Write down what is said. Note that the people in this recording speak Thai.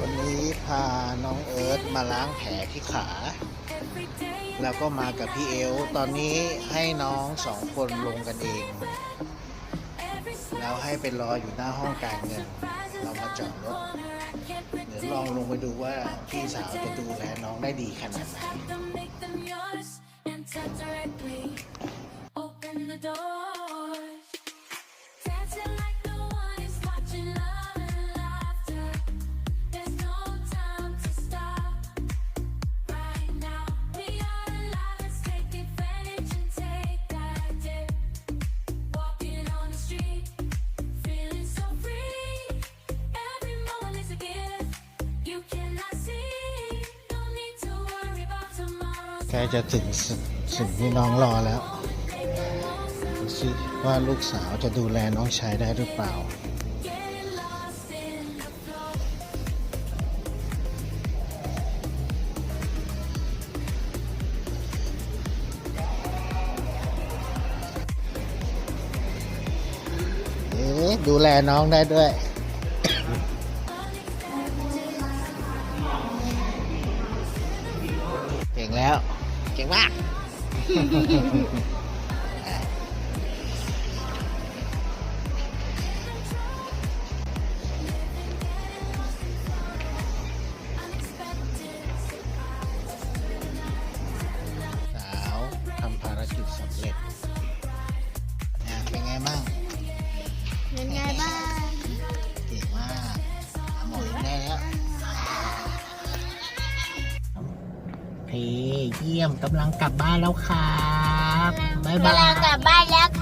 วันนี้พาน้องเอิร์ธมาล้างแผลที่ขา แล้วก็มากับพี่เอล ตอนนี้ให้น้องสองคนลงกันเอง แล้วให้ไปรออยู่หน้าห้องการเงิน เรามาจอดรถ เดี๋ยวลองลงไปดูว่าพี่สาวจะดูแลน้องได้ดีขนาดไหน Make them yours and tap directly. Open the door. ใกล้จะถึงสสิ่งที่น้องรอแล้วดูสิว่าลูกสาวจะดูแลน้องชายได้หรือเปล่าเอ๊ะดูแลน้องได้ด้วยเก่งแล้ว เก่งมาก สาวทำภารกิจสำเร็จอะเป็นไงบ้าง เป็นไงบ้าง พี่เยี่ยมกำลังกลับบ้านแล้วครับ บ๊ายบาย กำลังกลับบ้านแล้วค่ะ